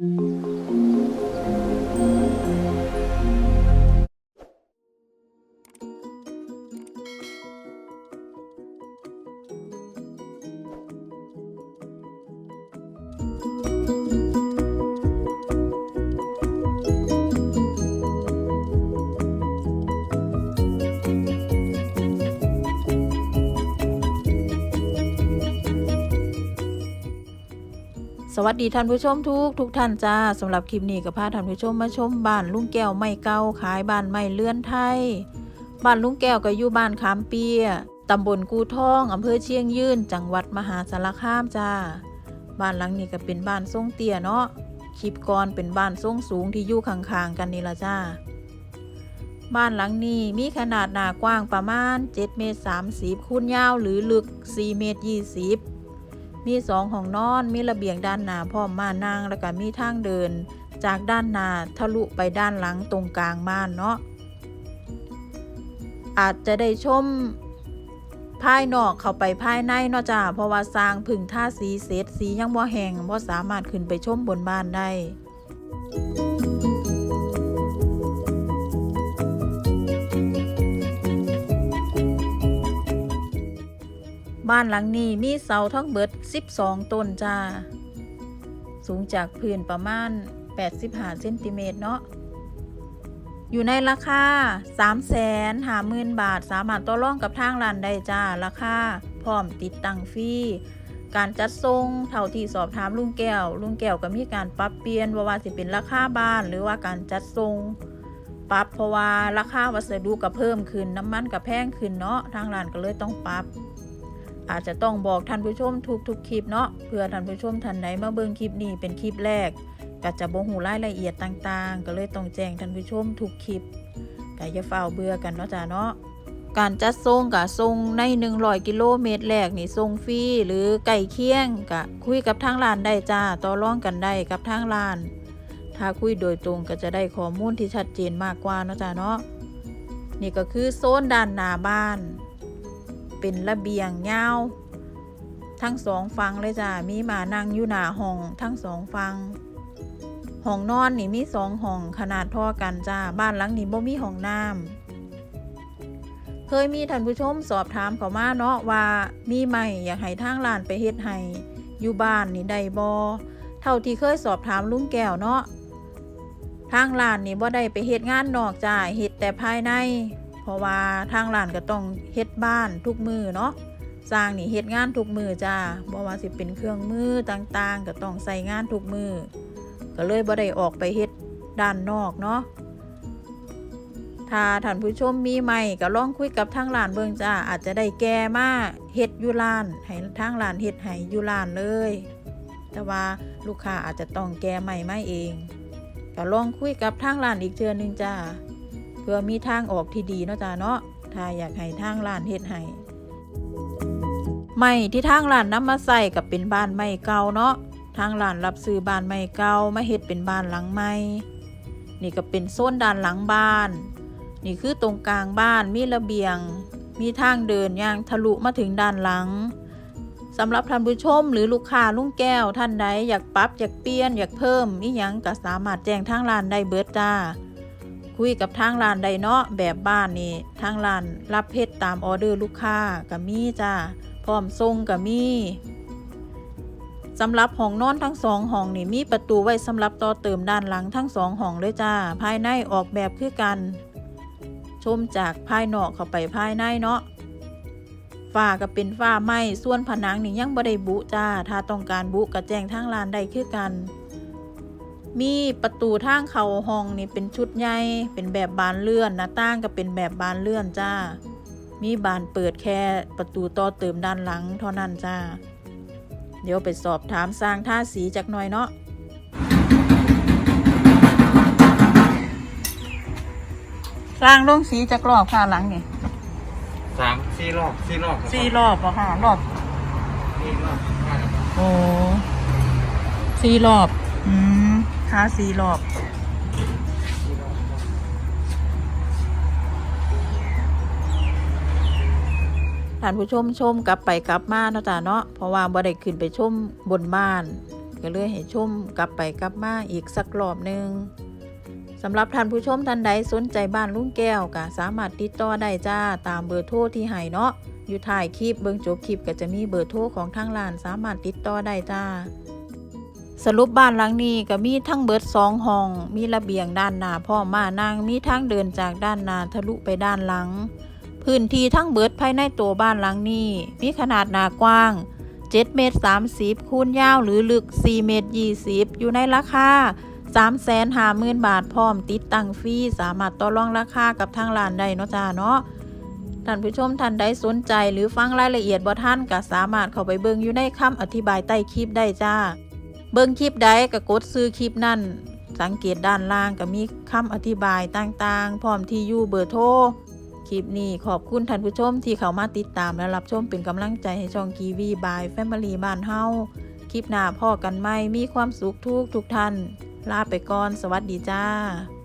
Mm-hmm. สวัสดีท่านผู้ชมทุกทุกท่านจ้าสำหรับคลิปนี้ก็พาท่านผู้ชมมาชมบ้านลุงแก้วไม่เก่าขายบ้านไม่เลื่อนไทยบ้านลุงแก้วก็อยู่บ้านขามเปียตำบลกูทองอำเภอเชียงยืนจังหวัดมหาสารคามจ้า บ้านหลังนี้ก็เป็นบ้านทรงเตี้ยเนาะคลิปก่อนเป็นบ้านทรงสูงที่อยู่ข้างๆกันนี่ละจ้า บ้านหลังนี้มีขนาดหน้ากว้างประมาณ 7 เมตร 30คูณยาวหรือลึก 4 เมตร 20 มีสองห้องนอน มีระเบียงด้านหน้าพร้อมม่านนั่งแล้วก็มีทางเดิน จากด้านหน้าทะลุไปด้านหลังตรงกลางม่านเนาะอาจจะได้ชมภายนอกเข้าไปภายในเนาะจ้าเพราะว่าสร้างพึ่งท่าสีเสร็จสียังบ่แห้งบ่สามารถขึ้นไปชมบนบ้านได้ บ้านหลังนี้มีเสาทั้งเบิด 12 ต้นจ้า สูงจากพื้นประมาณ 85เซนติเมตรเนาะ อยู่ในราคา 3 0 0 0 0 0หาหมื่นบาท สามารถต่อรองกับทางร้านได้จ้า ราคาพร้อมติดตั้งฟรีการจัดทรงเท่าที่สอบถามลุงแก้ว ลุงแก้วก็มีการปรับเปลี่ยนว่าว่าสิเป็นราคาบ้าน หรือว่าการจัดทรงปรับเพราะว่าราคาวัสดุก็เพิ่มขึ้นน้ำมันก็แพงขึ้นเนาะทางร้านก็เลยต้องปรับ อาจจะต้องบอกท่านผู้ชมทุกทุกๆคลิปเนาะเพื่อท่านผู้ชมท่านไหนมาเบิ่งคลิปนี้เป็นคลิปแรกก็จะบ่หูรายละเอียดต่างๆ ก็เลยต้องแจ้งท่านผู้ชมทุกคลิปก็อย่าเฝ้าเบื่อกันเนาะจ้าเนาะการจัดส่งกับส่งใน 100 กิโลเมตรแรกนี่ส่งฟรีหรือไก่เคียงก็คุยกับทางร้านได้จ้าต่อรองกันได้กับทางร้าน ถ้าคุยโดยตรงก็จะได้ข้อมูลที่ชัดเจนมากกว่าเนาะจ้าเนาะนี่ก็คือโซนด้านหน้าบ้าน เป็นระเบียงยาว ทั้งสองฝั่งเลยจ้ามีหมานั่งอยู่หน้าห้อง ทั้งสองฝั่งห้องนอนนี่มีสองห้องขนาดเท่อกันจ้าบ้านหลังนี้บ่มีห้องน้ำเคยมีท่านผู้ชมสอบถามเขามาเนาะว่ามีไหมอยากให้ทางร้านไปเฮ็ดให้อยู่บ้านนี่ได้บ่เท่าที่เคยสอบถามลุงแก้วเนาะทางร้านนี่บ่ได้ไปเฮ็ดงานนอกจ้าเฮ็ดแต่ภายใน ราะว่าทางร้านก็ต้องเฮ็ดบ้านทุกมือเนาะสร้างนี่เฮ็ดงานทุกมือจ้าบ่ว่าสิเป็นเครื่องมือต่างๆ ก็ต้องใส่งานทุกมือก็เลยบ่ได้ออกไปเฮ็ดด้านนอกเนาะถ้าท่านผู้ชมมีใหม่ก็ลองคุยกับทางร้านเบิ่งจ้าอาจจะได้แก้มาเฮ็ดอยู่ร้านให้ทางร้านเฮ็ดให้อยู่ร้านเลย แต่ว่าลูกค้าอาจจะต้องแก้ใหม่มาเองก็ลองคุยกับทางร้านอีกเทื่อนึงจ้า พื่อมีทางออกที่ดีเนาะจ้าเนาะถ้าอยากให้ทางร้านเฮ็ดให้ไม้ที่ทางร้านนำมาใส่กับเป็นบ้านไม้เก่าเนาะทางร้านรับซื้อบ้านไม้เก่ามาเฮ็ดเป็นบ้านหลังใหม่นี่ก็เป็นโซนด้านหลังบ้าน นี่คือตรงกลางบ้านมีระเบียง มีทางเดินย่างทะลุมาถึงด้านหลังสำหรับท่านผู้ชมหรือลูกค้าลุงแก้วท่านใดอยากปรับอยากเปลี่ยนอยากเพิ่มอีหยังก็สามารถแจ้งทางร้านได้เบิดจ้า คุยกับทางร้านไดเนาะแบบบ้านนี่ทางร้านรับเพชรตามออเดอร์ลูกค้าก็มีจ้าพร้อมส่งก็มีสำหรับห้องนอนทั้งสองห้องนี่มีประตูไว้สำหรับต่อเติมด้านหลังทั้งสองห้องเลยจ้า ภายในออกแบบคือกัน ชมจากภายนอกเข้าไปภายในเนาะฝ้าก็เป็นฝ้าไม้ส่วนผนังนี่ยังบ่ได้บุจ้า ถ้าต้องการบุก็แจ้งทางร้านได้คือกัน มีประตูทางเข้าห้องนี่เป็นชุดใหญ่เป็นแบบบานเลื่อนหน้าต่างก็เป็นแบบบานเลื่อนจ้า มีบานเปิดแค่ประตูต่อเติมด้านหลังเท่านั้นจ้า เดี๋ยวไปสอบถามสร้างท่าสีจากหน่อยเนาะสร้างลงสีจากรอบค่ะหลังนี่สามสี่รอบสี่รอบครับสี่รอบอะค่ะรอบ สี่รอบห้าครับโอ้สี่รอบ อืม ท้าสี่รอบท่านผู้ชมชมกลับไปกลับมาเนาะจ้ะเนาะเพราะว่าบ่ได้ขึ้นไปชมบนบ้าน ก็เลยให้ชมกลับไปกลับมาอีกสักรอบหนึ่งสำหรับท่านผู้ชมท่านใดสนใจบ้านลุงแก้วก็สามารถติดต่อได้จ้าตามเบอร์โทรที่ให้เนาะอยู่ถ่ายคลิปเบิ่งจบคลิปก็จะมีเบอร์โทรของทางร้านสามารถติดต่อได้จ้า สรุปบ้านหลังนี้ก็มีทั้งเบิดสองห้อง มีระเบียงด้านหน้าพ่อมานางมีทางเดินจากด้านหน้าทะลุไปด้านหลัง พื้นที่ทั้งเบิดภายในตัวบ้านหลังนี้ มีขนาดหนากว้าง 7 เมตร 30 คูณยาวหรือลึก 4 เมตร 20 อยู่ในราคา 3 5 0 0 0 0 บาทพร้อมติดตั้งฟรีสามารถต่อรองราคากับทางร้านได้เนาะจ้าเนาะท่านผู้ชมท่านใดสนใจหรือฟังรายละเอียดบ่ท่านก็สามารถเข้าไปเบิ่งอยู่ในคำอธิบายใต้คลิปได้จ้า เบิ่งคลิปใดก็กดซื้อคลิปนั่น สังเกตด้านล่างก็มีคำอธิบายต่างๆ พร้อมที่อยู่เบอร์โทร คลิปนี้ขอบคุณท่านผู้ชมที่เข้ามาติดตามและรับชมเป็นกำลังใจให้ช่องกีวีบายแฟมิลี่บ้านเฮา คลิปหน้าพ่อกันไหมมีความสุขทุกทุกท่าน ลาไปก่อน สวัสดีจ้า